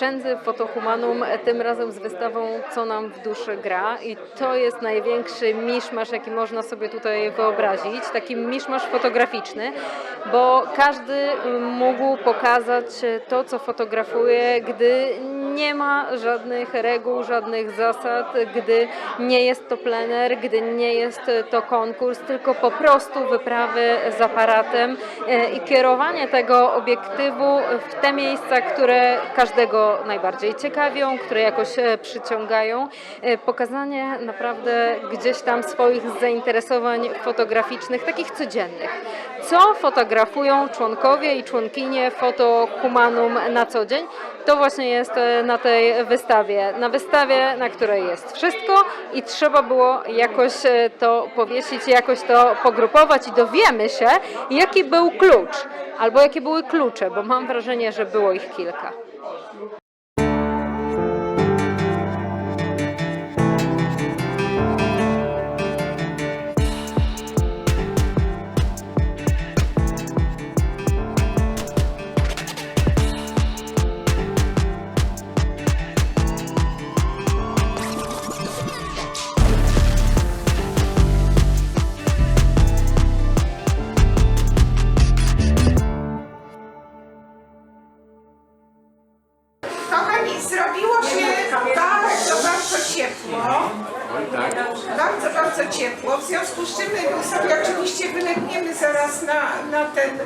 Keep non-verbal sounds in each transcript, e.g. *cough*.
Wszędzie Fotohumanum, tym razem z wystawą Co nam w duszy gra. I to jest największy miszmasz, jaki można sobie tutaj wyobrazić, taki miszmasz fotograficzny, bo każdy mógł pokazać to, co fotografuje, gdy nie ma żadnych reguł, żadnych zasad, gdy nie jest to plener, gdy nie jest to konkurs, tylko po prostu wyprawy z aparatem e, i kierowanie tego obiektywu w te miejsca, które każdego najbardziej ciekawią, które jakoś e, przyciągają. E, Pokazanie naprawdę gdzieś tam swoich zainteresowań fotograficznych, takich codziennych. Co fotografują członkowie i członkinie Fotohumanum na co dzień? To właśnie jest e, na tej wystawie. Na wystawie, na której jest wszystko i trzeba było jakoś to powiesić, jakoś to pogrupować i dowiemy się, jaki był klucz albo jakie były klucze, bo mam wrażenie, że było ich kilka. Bardzo, bardzo ciepło. W związku z czym my sobie oczywiście wylegniemy zaraz na, na ten e,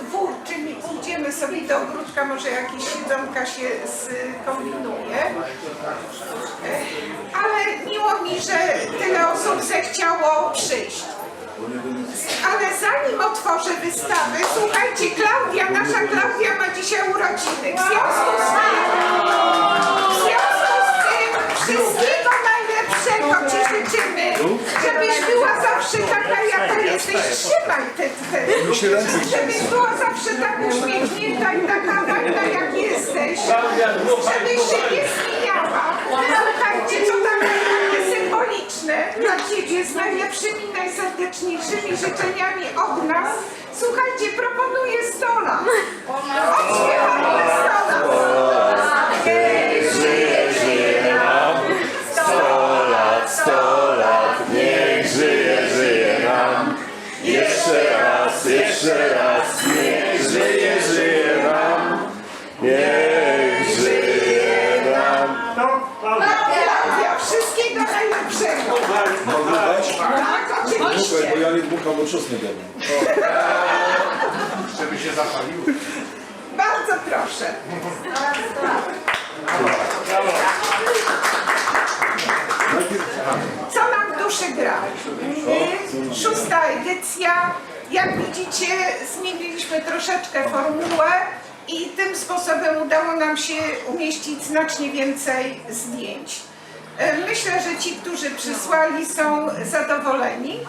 dwór, czyli pójdziemy sobie do ogródka, może jakieś siedzonka się skombinuje. E, ale miło mi, że tyle osób zechciało przyjść. Ale zanim otworzę wystawę, słuchajcie, Trzymaj te, te, żebyś była zawsze tak uśmiechnięta i taka ładna, jak jesteś. Żebyś się nie zmieniała. Słuchajcie, co tam takie symboliczne dla Ciebie z najlepszymi, najserdeczniejszymi życzeniami dmucham, bo trzosnę gadam. żeby się zapaliło. Bardzo proszę. Co nam w duszy gra? Y, Szósta edycja. Jak widzicie, zmieniliśmy troszeczkę formułę i tym sposobem udało nam się umieścić znacznie więcej zdjęć. Y, Myślę, że ci, którzy przysłali są zadowoleni.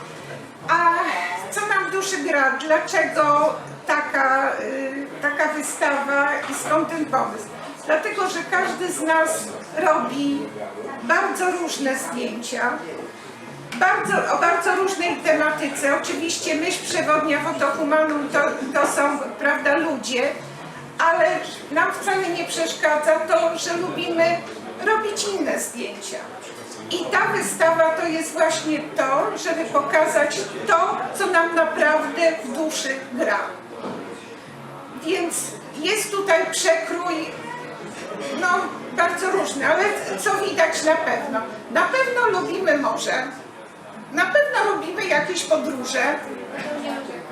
A co nam w duszy gra? Dlaczego taka, y, taka wystawa i skąd ten pomysł? Dlatego, że każdy z nas robi bardzo różne zdjęcia, bardzo, o bardzo różnej tematyce. Oczywiście myśl przewodnia Fotohumanum to, to są prawda, ludzie, ale nam wcale nie przeszkadza to, że lubimy robić inne zdjęcia. I ta wystawa to jest właśnie to, żeby pokazać to, co nam naprawdę w duszy gra. Więc jest tutaj przekrój no, bardzo różny, ale co widać na pewno? Na pewno lubimy morze, na pewno lubimy jakieś podróże.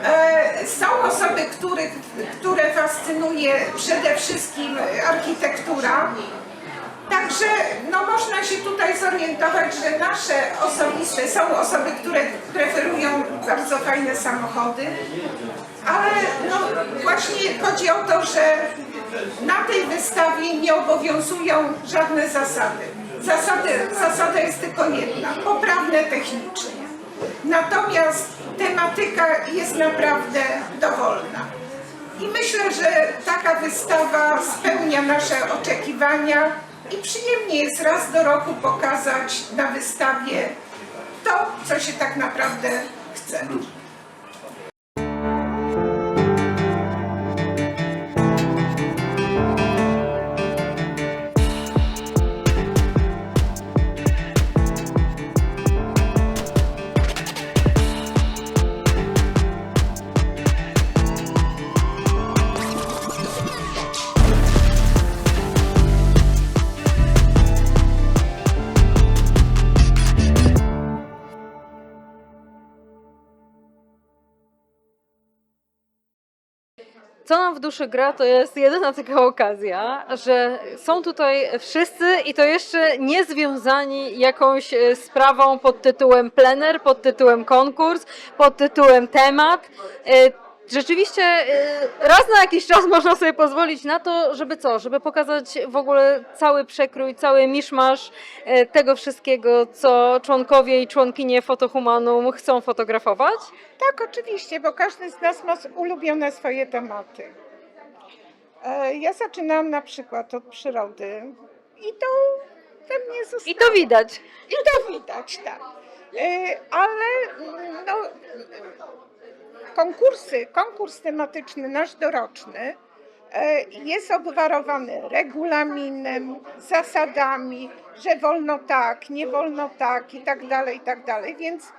E, są osoby, których, które fascynuje przede wszystkim architektura. Także no, można się tutaj zorientować, że nasze osobiste są osoby, które preferują bardzo fajne samochody, ale no, właśnie chodzi o to, że na tej wystawie nie obowiązują żadne zasady. Zasady zasada jest tylko jedna, poprawne technicznie. Natomiast tematyka jest naprawdę dowolna. I myślę, że taka wystawa spełnia nasze oczekiwania i przyjemnie jest raz do roku pokazać na wystawie to, co się tak naprawdę chce. Co nam w duszy gra, to jest jedyna taka okazja, że są tutaj wszyscy i to jeszcze nie związani jakąś e, sprawą pod tytułem plener, pod tytułem konkurs, pod tytułem temat. Rzeczywiście e, raz na jakiś czas *laughs* można sobie pozwolić na to, żeby co? Żeby pokazać w ogóle cały przekrój, cały miszmasz e, tego wszystkiego, co członkowie i członkinie Fotohumanum chcą fotografować. Tak, oczywiście, bo każdy z nas ma ulubione swoje tematy. E, Ja zaczynam na przykład od przyrody i to we mnie zostało. I to widać. I to widać, tak. E, Ale mm, no, konkursy, konkurs tematyczny nasz doroczny e, jest obwarowany regulaminem, zasadami, że wolno tak, nie wolno tak i tak dalej, i tak dalej, więc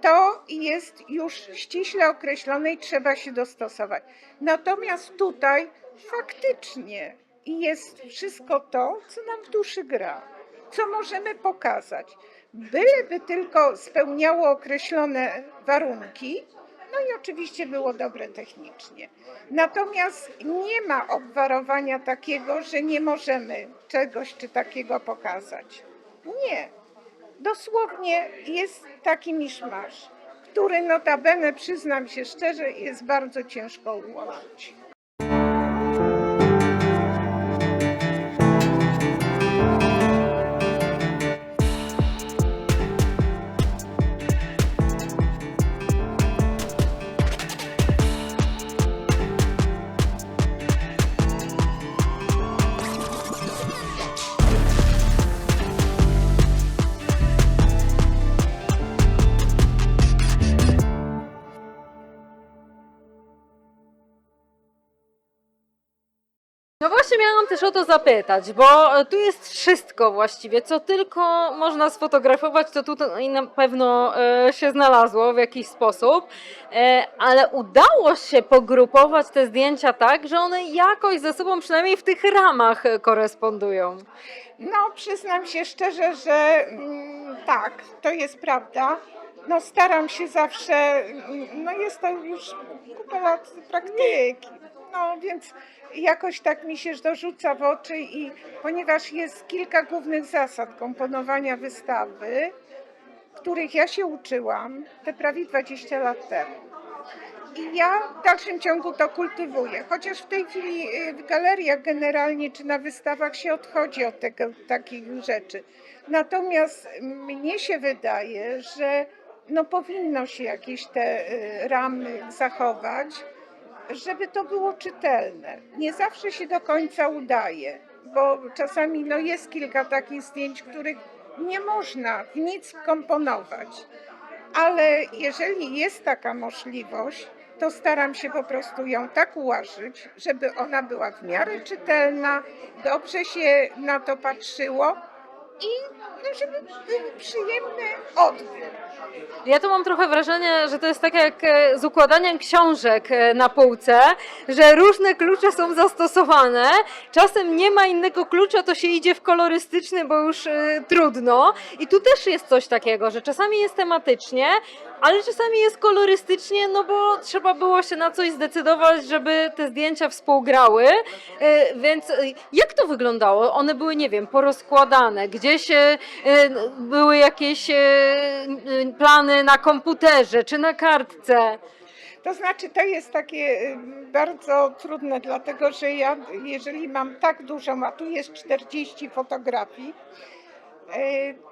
to jest już ściśle określone i trzeba się dostosować. Natomiast tutaj faktycznie jest wszystko to, co nam w duszy gra, co możemy pokazać. Byleby tylko spełniało określone warunki, no i oczywiście było dobre technicznie. Natomiast nie ma obwarowania takiego, że nie możemy czegoś czy takiego pokazać. Nie. Dosłownie jest taki miszmasz, który notabene, przyznam się szczerze, jest bardzo ciężko ułożyć. Właśnie miałam też o to zapytać, bo e, tu jest wszystko właściwie, co tylko można sfotografować, to tutaj na pewno e, się znalazło w jakiś sposób, e, ale udało się pogrupować te zdjęcia tak, że one jakoś ze sobą przynajmniej w tych ramach korespondują. No, przyznam się szczerze, że mm, tak, to jest prawda. No, staram się zawsze, mm, no jest to już kupę lat praktyki, no więc jakoś tak mi się dorzuca w oczy i ponieważ jest kilka głównych zasad komponowania wystawy, których ja się uczyłam te prawie 20 lat temu. I ja w dalszym ciągu to kultywuję, chociaż w tej chwili y, w galeriach generalnie czy na wystawach się odchodzi od tego, takich rzeczy. Natomiast mnie się wydaje, że no powinno się jakieś te y, ramy zachować, żeby to było czytelne. Nie zawsze się do końca udaje, bo czasami no, jest kilka takich zdjęć, których nie można w nic komponować ale jeżeli jest taka możliwość, to staram się po prostu ją tak ułożyć, żeby ona była w miarę czytelna, dobrze się na to patrzyło i no, żeby był przyjemny odbiór. Ja tu mam trochę wrażenie, że to jest tak jak e, z układaniem książek e, na półce, że różne klucze są zastosowane. Czasem nie ma innego klucza, to się idzie w kolorystyczny, bo już e, trudno. I tu też jest coś takiego, że czasami jest tematycznie, ale czasami jest kolorystycznie, no bo trzeba było się na coś zdecydować, żeby te zdjęcia współgrały. Więc jak to wyglądało? One były, nie wiem, porozkładane, gdzieś były jakieś e, e, plany na komputerze czy na kartce. To znaczy, to jest takie y, bardzo trudne, dlatego że ja, jeżeli mam tak dużą, a tu jest 40 fotografii,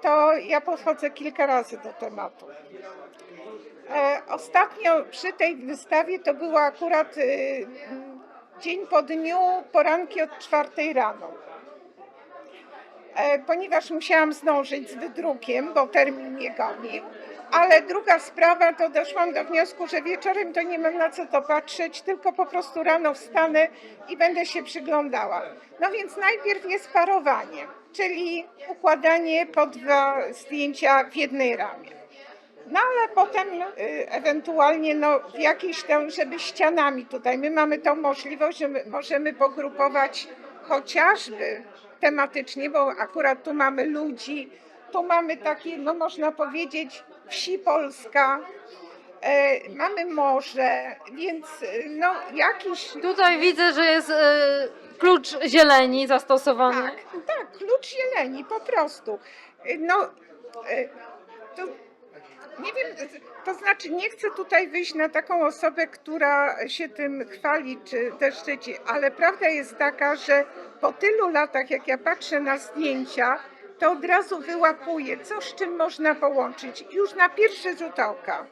to ja podchodzę kilka razy do tematu. E, Ostatnio przy tej wystawie to było akurat dzień po dniu, poranki od czwartej rano. E, Ponieważ musiałam zdążyć z wydrukiem, bo termin mnie gonił, ale druga sprawa to doszłam do wniosku, że wieczorem to nie mam na co to patrzeć, tylko po prostu rano wstanę i będę się przyglądała. No więc najpierw jest parowanie, czyli układanie po dwa zdjęcia w jednej ramie. No ale potem y, ewentualnie no, w jakiejś tam, żeby ścianami tutaj, my mamy tą możliwość, że my możemy pogrupować chociażby tematycznie, bo akurat tu mamy ludzi, tu mamy takie, no można powiedzieć, wsi Polska, e, mamy morze, więc e, no jakiś Tutaj widzę, że jest e, klucz zieleni zastosowany. Tak, tak, klucz zieleni, po prostu. No, e, to nie wiem, to znaczy nie chcę tutaj wyjść na taką osobę, która się tym chwali, czy też szczyci, ale prawda jest taka, że po tylu latach, jak ja patrzę na zdjęcia, to od razu wyłapuję, co z czym można połączyć. Już na pierwszy rzut oka,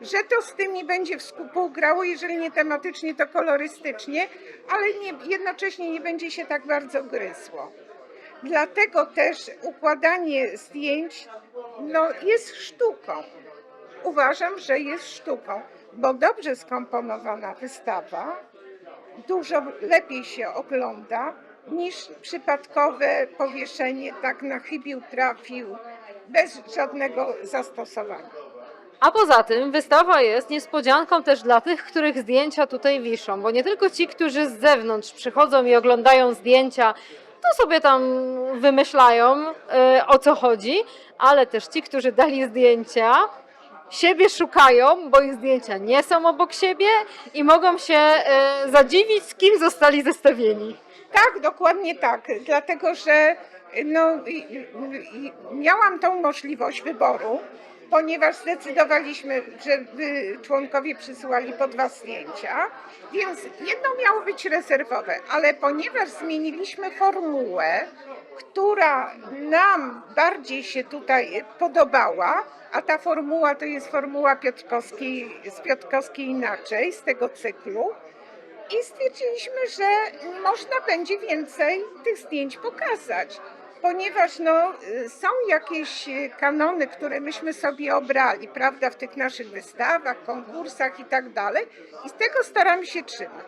że to z tymi będzie współgrało, jeżeli nie tematycznie, to kolorystycznie, ale nie, jednocześnie nie będzie się tak bardzo gryzło. Dlatego też układanie zdjęć no, jest sztuką. Uważam, że jest sztuką, bo dobrze skomponowana wystawa dużo lepiej się ogląda niż przypadkowe powieszenie tak na chybił trafił bez żadnego zastosowania. A poza tym wystawa jest niespodzianką też dla tych, których zdjęcia tutaj wiszą, bo nie tylko ci, którzy z zewnątrz przychodzą i oglądają zdjęcia, to sobie tam wymyślają e, o co chodzi, ale też ci, którzy dali zdjęcia, siebie szukają, bo ich zdjęcia nie są obok siebie i mogą się e, zadziwić, z kim zostali zestawieni. Tak, dokładnie tak, dlatego że no, miałam tą możliwość wyboru, ponieważ zdecydowaliśmy, żeby członkowie przysyłali po dwa zdjęcia, więc jedno miało być rezerwowe, ale ponieważ zmieniliśmy formułę, która nam bardziej się tutaj podobała, a ta formuła to jest formuła Piotrkowskiej, z Piotrkowskiej inaczej, z tego cyklu, i stwierdziliśmy, że można będzie więcej tych zdjęć pokazać, ponieważ no, są jakieś y, kanony, które myśmy sobie obrali, prawda, w tych naszych wystawach, konkursach i tak dalej, i z tego staramy się trzymać.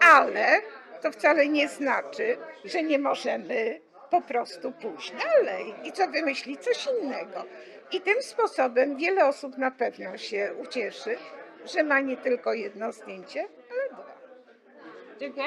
Ale to wcale nie znaczy, że nie możemy po prostu pójść dalej i co wymyślić coś innego. I tym sposobem wiele osób na pewno się ucieszy, że ma nie tylko jedno zdjęcie, ale dwa. Dziękuję.